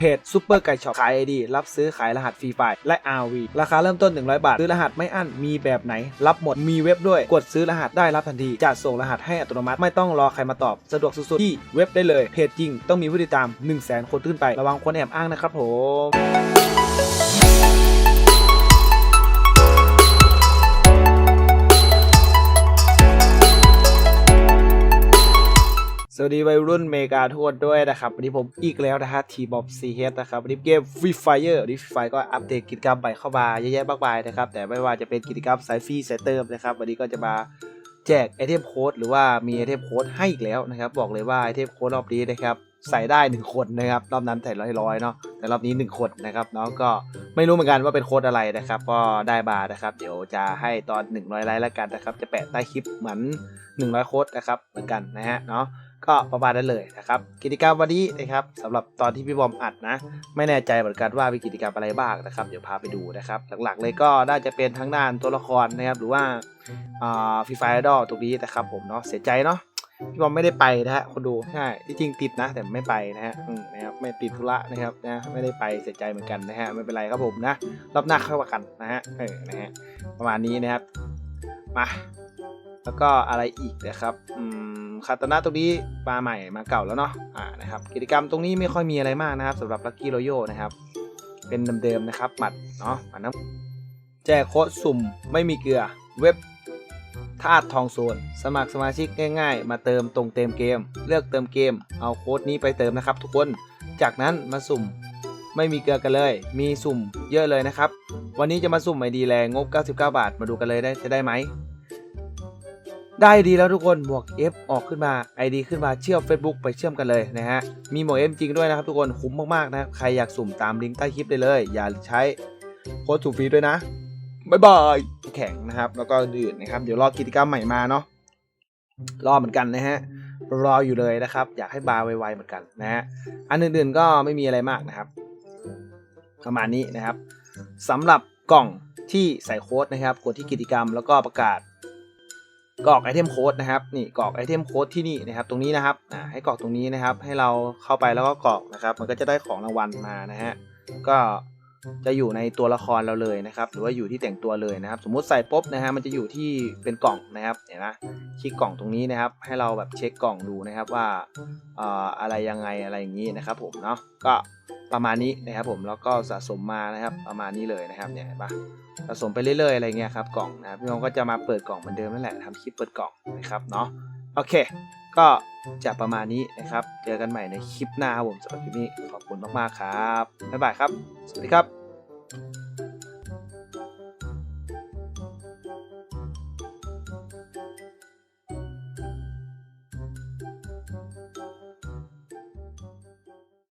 เพจซูเปอร์ไก่ช็อปขายไอดีรับซื้อขายรหัสฟรีไฟล์และ RV ราคาเริ่มต้น 100 บาท ซื้อรหัสไม่อั้นมีแบบไหน รับหมดมีเว็บด้วย กดซื้อรหัสได้รับทันทีจะส่งรหัสให้อัตโนมัติไม่ต้องรอใครมาตอบ สะดวกสุดๆ ที่เว็บได้เลย เพจจริงต้องมีผู้ติดตาม 1 0 0 0 0แคนขึ้นไประวังคนแอบอ้างนะครับผม วัสดีวัยรุ่นเมกาทุกคนด้วยนะครับ วันนี้ผมอีกแล้วนะฮะทีบอบซีเฮดนะครับวันนี้เกมฟรีไฟเออร์วันนี้ฟรีไฟก็อัปเดตกิจกรรมใหม่เข้ามาเยอะแยะมากมายนะครับ แต่ไม่ว่าจะเป็นกิจกรรมสายฟรีสายเติมนะครับ วันนี้ก็จะมาแจกไอเทมโค้ดหรือว่ามีไอเทมโค้ดให้อีกแล้วนะครับ บอกเลยว่าไอเทมโค้ดรอบนี้นะครับใส่ได้ 1 คนนะครับ รอบนั้นใส่ร้อยร้อยๆเนาะแต่รอบนี้ 1 คนนะครับเนาะก็ไม่รู้เหมือนกันว่าเป็นโค้ดอะไรนะครับ ก็ได้มานะครับ เดี๋ยวจะให้ตอน 100ไลค์แล้วกันนะครับ จะแปะใต้คลิปเหมือน 100 โค้ดนะครับเหมือนกันนะฮะเนาะ ก็ประมาณนั้นเลยนะครับ กิจกรรมวันนี้นะครับสำหรับตอนที่พี่บอมอัดนะ ไม่แน่ใจเหมือนกันว่ามีกิจกรรมอะไรบ้างนะครับ เดี๋ยวพาไปดูนะครับ หลักๆเลยก็น่าจะเป็นทั้งด้านตัวละครนะครับหรือว่าฟรีไฟดอลตรงนี้นะครับผมเนาะเสียใจเนาะพี่บอมไม่ได้ไปนะฮะคนดูใช่ที่จริงติดนะ แต่ไม่ไปนะฮะนะครับไม่ติดธุระนะครับนะไม่ได้ไปเสียใจเหมือนกันนะฮะไม่เป็นไรครับผมนะรอบหน้าเข้ามากันนะฮะเออนะฮะประมาณนี้นะครับมาแล้วก็อะไรอีกนะครับอืม คาตานะตรงนี้มาใหม่มาเก่าแล้วเนาะอ่านะครับกิจกรรมตรงนี้ไม่ค่อยมีอะไรมากนะครับสำหรับ Lucky Royale นะครับ เป็นเดิมๆนะครับหมัดเนาะหมัดน้ำแจกโค้ดสุ่มไม่มีเกลือเว็บธาตุทองโซน สมัครสมาชิกง่าย ๆ มาเติมตรงเต็มเกม เลือกเติมเกม เอาโค้ดนี้ไปเติมนะครับทุกคนจากนั้นมาสุ่มไม่มีเกลือกันเลย มีสุ่มเยอะเลยนะครับ วันนี้จะมาสุ่มไอดีแรงงบ 99 บาท มาดูกันเลยได้จะได้ไหม ได้ดีแล้วทุกคนหมวก F ออกขึ้นมา ID ขึ้นมาเชื่อม Facebook ไปเชื่อมกันเลยนะฮะ มีหมวก F จริงด้วยนะครับทุกคนคุ้มมากๆนะครับใครอยากสุ่มตามลิงก์ใต้คลิปได้เลย อย่าใช้โค้ดสุ่มฟรีด้วยนะบ๊ายบายแข่งนะครับ แล้วก็อื่นนะครับ เดี๋ยวรอกิจกรรมใหม่มาเนาะรอเหมือนกันนะฮะรออยู่เลยนะครับ อยากให้บาร์ไวๆเหมือนกันนะฮะอันอื่นๆก็ไม่มีอะไรมากนะครับ ประมาณนี้นะครับสำหรับกล่องที่ใส่โค้ดนะครับกดที่กิจกรรมแล้วก็ประกาศ กรอกไอเทมโค้ดนะครับนี่กรอกไอเทมโค้ดที่นี่นะครับตรงนี้นะครับอ่าให้กรอกตรงนี้นะครับ ให้เราเข้าไปแล้วก็กรอกนะครับ มันก็จะได้ของรางวัลมานะฮะก็จะอยู่ในตัวละครเราเลยนะครับ หรือว่าอยู่ที่แต่งตัวเลยนะครับ สมมุติใส่ปุ๊บนะฮะมันจะอยู่ที่เป็นกล่องนะครับเห็นไหมคลิกกล่องตรงนี้นะครับ ให้เราแบบเช็คกล่องดูนะครับว่าเอ่ออะไรยังไงอะไรอย่างนี้นะครับ ผมเนาะก็ ประมาณนี้นะครับผมแล้วก็สะสมมานะครับประมาณนี้เลยนะครับเนี่ยเห็นปะสะสมไปเรื่อยๆอะไรเงี้ยครับกล่องนะครับพี่น้องก็จะมาเปิดกล่องเหมือนเดิมนั่นแหละทำคลิปเปิดกล่องนะครับเนาะโอเค ก็จะประมาณนี้นะครับ เจอกันใหม่ในคลิปหน้าครับผมสำหรับคลิปนี้ขอบคุณมากๆครับบ๊ายบายครับ สวัสดีครับ